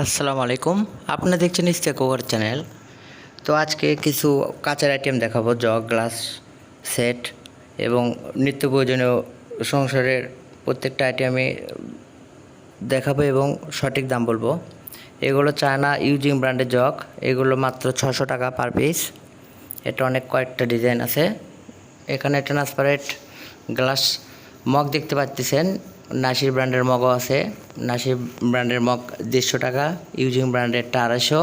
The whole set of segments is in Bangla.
আসসালামু আলাইকুম। আপনারা দেখছেন ইস্তেক ওভার চ্যানেল তো আজকে কিছু কাঁচের আইটেম দেখাবো, জগ, গ্লাস, সেট এবং নিত্য প্রয়োজনীয় সংসারের প্রত্যেকটা আইটেমে দেখাবো এবং সঠিক দাম বলব। এগুলো চায়না ইউজিং ব্র্যান্ডের জগ, এগুলো মাত্র ছশো টাকা পার পিস এটা অনেক কয়েকটা ডিজাইন আছে। এখানে ট্রান্সপারেন্ট গ্লাস মগ দেখতে পাচ্ছেন। নাসির ব্র্যান্ডের মগও আছে। নাসির ব্র্যান্ডের মগ দেড়শো টাকা, ইউজিং ব্র্যান্ডেরটা আড়াইশো।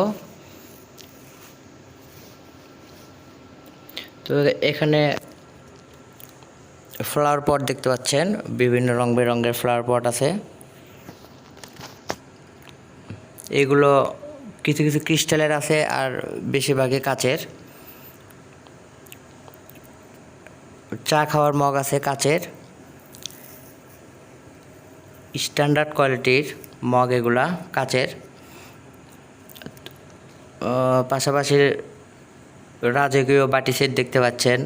তো এখানে ফ্লাওয়ার পট দেখতে পাচ্ছেন, বিভিন্ন রং বেরঙের ফ্লাওয়ার পট আছে। এগুলো কিছু কিছু ক্রিস্টালের আছে আর বেশিরভাগই কাচের। চা খাওয়ার মগ আছে কাচের। স্ট্যান্ডার্ড কোয়ালিটির মগ এগুলা কাচের। পাশাপাশি রাজকীয় বাটি সেট দেখতে পাচ্ছেন।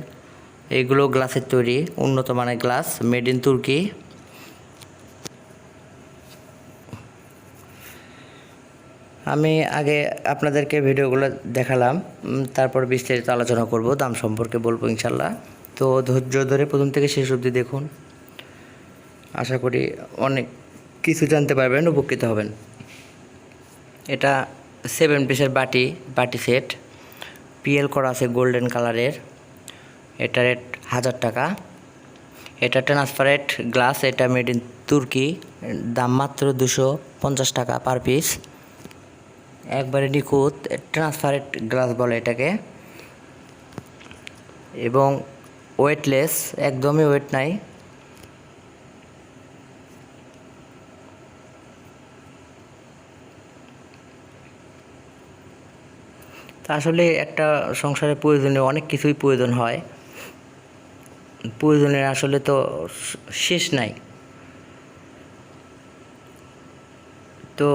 এগুলো গ্লাসের তৈরি, উন্নত মানের গ্লাস, মেড ইন তুর্কি। আমি আগে আপনাদেরকে ভিডিওগুলো দেখালাম তারপর বিস্তারিত আলোচনা করব, দাম সম্পর্কে বলব ইনশাল্লাহ। তো ধৈর্য ধরে প্রথম থেকে শেষ অবধি দেখুন। আশা করি অনেক কিছু জানতে পারবেন, উপকৃত হবেন। এটা সেভেন পিসের বাটি বাটি সেট পিএল করা আছে গোল্ডেন কালারের এটা রেট হাজার টাকা। এটা ট্রান্সপারেন্ট গ্লাস এটা মেড ইন তুর্কি দাম মাত্র দুশো পঞ্চাশ টাকা পার পিস একবারে নিখুঁত ট্রান্সপারেন্ট গ্লাস বলে এটাকে। এবং ওয়েটলেস একদমই ওয়েট নাই। আসলে একটা সংসারে প্রয়োজনে অনেক কিছুই প্রয়োজন হয়। প্রয়োজনের আসলে তো শেষ নাই। তো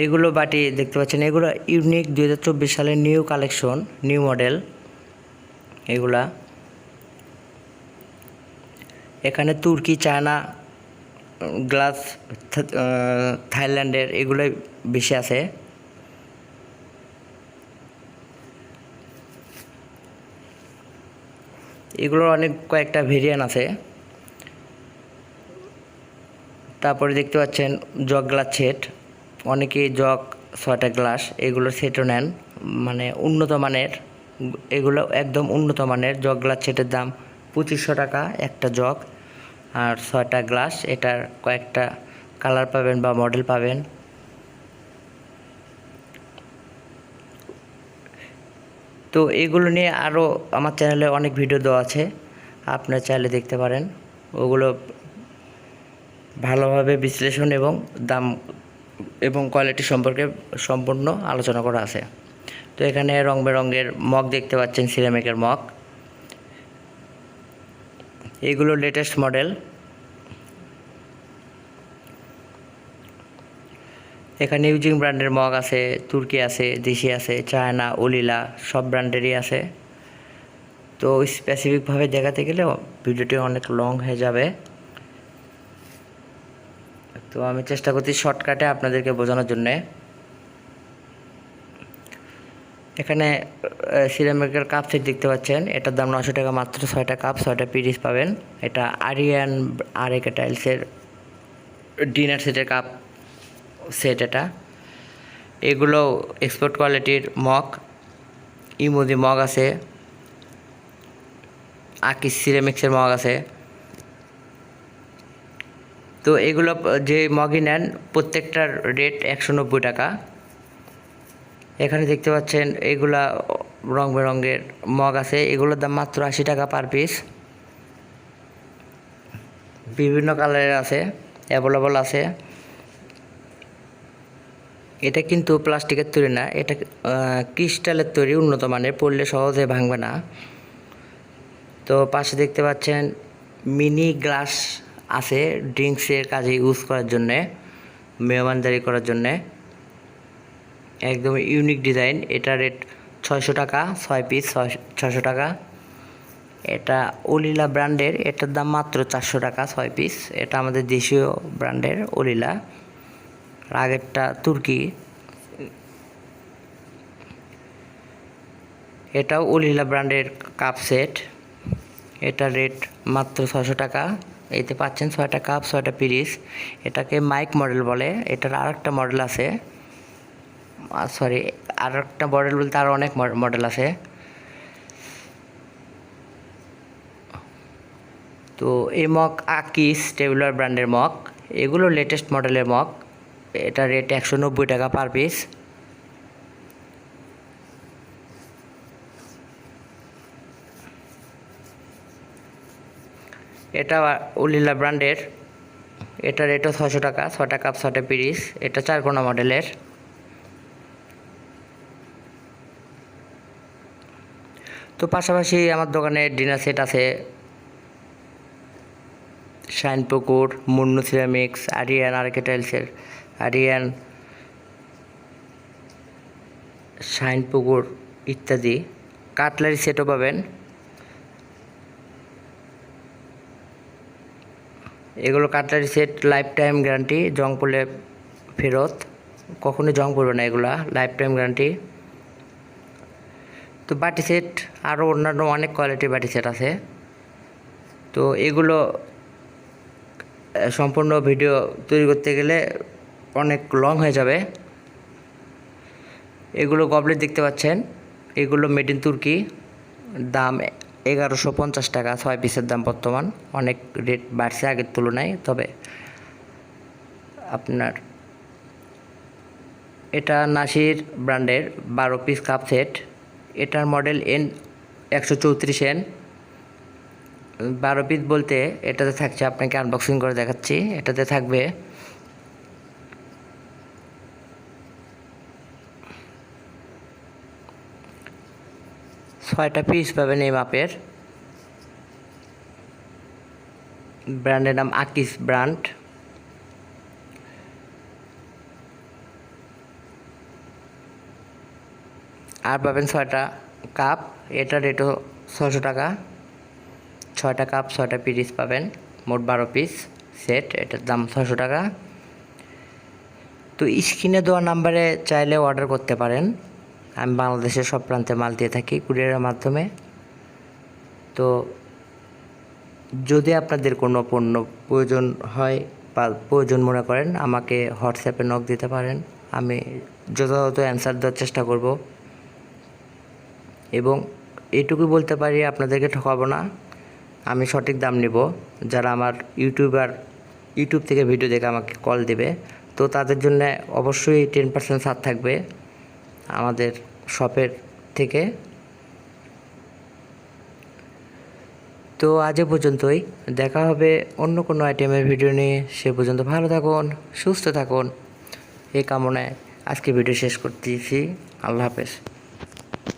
এইগুলো বাটি দেখতে পাচ্ছেন, এগুলো ইউনিক দুই হাজার চব্বিশ সালের নিউ কালেকশন, নিউ মডেল এগুলা। এখানে তুর্কি, চায়না, গ্লাস থাইল্যান্ডের এগুলোই বেশি আছে। এগুলোর অনেক কয়েকটা ভেরিয়েন্ট আছে। তারপরে দেখতে পাচ্ছেন জগ গ্লাস সেট অনেকেই জগ ছয়টা গ্লাস এগুলোর সেটও নেন। মানে উন্নত মানের, এগুলো একদম উন্নত মানের জগ গ্লাস সেটের দাম পঁচিশশো টাকা একটা জগ। আর ছয়টা গ্লাস এটার কয়েকটা কালার পাবেন বা মডেল পাবেন। তো এগুলো নিয়ে আরও আমার চ্যানেলে অনেক ভিডিও দেওয়া আছে। আপনার চাইলে দেখতে পারেন। ওগুলো ভালোভাবে বিশ্লেষণ এবং দাম এবং কোয়ালিটি সম্পর্কে সম্পূর্ণ আলোচনা করা আছে। তো এখানে রং বেরঙের মগ দেখতে পাচ্ছেন, সিরামিকের মগ। এগুলো লেটেস্ট মডেল এখানে ইউজিং ব্র্যান্ডের মগ আছে, তুর্কি আছে, দেশি আছে, চায়না, ওলিলা, সব ব্র্যান্ডেরই আছে। তো স্পেসিফিকভাবে দেখাতে গেলে ভিডিওটি অনেক লং হয়ে যাবে। তো আমি চেষ্টা করছি শর্টকাটে আপনাদেরকে বোঝানোর জন্যে। এখানে সিরামিকের কাপ সেট দেখতে পাচ্ছেন। এটার দাম নশো টাকা, মাত্র ছয়টা কাপ ছয়টা পিরিস পাবেন। এটা আরিয়ান আর একে টাইলসের ডিনার সেটের কাপ সেট এটা। এগুলো এক্সপোর্ট কোয়ালিটির মগ ইমোদি মগ আছে। আকিস সিরামিক্সের মগ আছে। তো এগুলো যে মগই নেন, প্রত্যেকটার রেট একশো নব্বই টাকা। এখানে দেখতে পাচ্ছেন, এগুলা রং বেরঙের মগ আছে। এগুলোর দাম মাত্র আশি টাকা পার পিস বিভিন্ন কালারের আছে অ্যাভেলেবল আছে। এটা কিন্তু প্লাস্টিকের তৈরি না, এটা ক্রিস্টালের তৈরি, উন্নত মানের, পড়লে সহজে ভাঙবে না। তো পাশে দেখতে পাচ্ছেন মিনি গ্লাস আছে ড্রিঙ্কসের কাজে ইউজ করার জন্যে, মেহমানদারি করার জন্যে। একদম ইউনিক ডিজাইন, এটা রেট ছয়শো টাকা, ছয় পিস ছয়শো টাকা। এটা ওলিলা ব্র্যান্ডের, এটার দাম মাত্র চারশো টাকা, ছয় পিস। এটা আমাদের দেশীয় ব্র্যান্ডের ওলিলা আগেরটা তুর্কি। এটাও উলিলা ব্র্যান্ডের কাপ সেট। এটা রেট মাত্র ছশো টাকা। এতে পাচ্ছেন ছয়টা কাপ, ছয়টা পিরিস। এটাকে মাইক মডেল বলে। এটার আর একটা মডেল আছে। সরি আর একটা মডেল বলতে আরও অনেক মডেল আছে। তো এই মগ আকিস টেবুলার ব্র্যান্ডের মগ। এগুলো লেটেস্ট মডেলের মগ। এটা রেট একশো নব্বই টাকা পার পিস এটা উলিলা ব্র্যান্ডের। এটা রেটও ছশো টাকা ছটা কাপ ছটা পিরিস এটা চারকোনা মডেলের। তো পাশাপাশি আমার দোকানে ডিনার সেট আছে। শাইন পুকুর, মুন্নু সিরামিক্স, আরিয়ান আর্কিটাইলসের আরিয়ান শাইন পুকুর ইত্যাদি। কাটলারি সেটও পাবেন। এগুলো cutlery set lifetime guarantee জং পড়লে ফেরত। কখনোই জং পড়বে না এগুলা লাইফ টাইম গ্যারান্টি তো বাটি সেট আরও অন্যান্য অনেক কোয়ালিটির বাটি সেট আছে। তো এগুলো সম্পূর্ণ ভিডিও তৈরি করতে গেলে অনেক লং হয়ে যাবে। এগুলো গবলেট দেখতে পাচ্ছেন। এগুলো মেড ইন তুর্কি দাম এগারোশো পঞ্চাশ টাকা, ছয় পিসের দাম বর্তমান। অনেক রেট বাড়ছে আগের তুলনায়, তবে আপনার এটা নাসির ব্র্যান্ডের বারো পিস কাপ সেট এটার মডেল এন একশো চৌত্রিশ এন বারো পিস বলতে এটাতে থাকছে, আপনাকে আনবক্সিং করে দেখাচ্ছি। এটাতে থাকবে ছয়টা পিস পাবেন এই মাপের। ব্র্যান্ডের নাম আকিস ব্র্যান্ড আর পাবেন ছয়টা কাপ এটা রেটও ছশো টাকা। ছয়টা কাপ ছয়টা পিস পাবেন, মোট বারো পিস সেট এটার দাম ছশো টাকা। তো স্ক্রিনে দেওয়া নাম্বারে চাইলে অর্ডার করতে পারেন। আমি বাংলাদেশের সব প্রান্তে মাল দিয়ে থাকি কুরিয়ারের মাধ্যমে। তো যদি আপনাদের কোনো পণ্য প্রয়োজন হয় বা প্রয়োজন মনে করেন, আমাকে হোয়াটসঅ্যাপে নক দিতে পারেন। আমি যথাযথ অ্যান্সার দেওয়ার চেষ্টা করব। এবং এটুকু বলতে পারি, আপনাদেরকে ঠকাবো না। আমি সঠিক দাম নিব। যারা আমার ইউটিউবার, ইউটিউব থেকে ভিডিও দেখে আমাকে কল দেবে, তো তাদের জন্য অবশ্যই টেন পার্সেন্ট ছাড় থাকবে। আমাদের শপের থেকে। তো আজ পর্যন্তই। দেখা হবে অন্য কোনো আইটেমের ভিডিও নিয়ে। সে পর্যন্ত ভালো থাকুন, সুস্থ থাকুন। এই কামনায় আজকে ভিডিও শেষ করতেছি। আল্লাহ হাফেজ।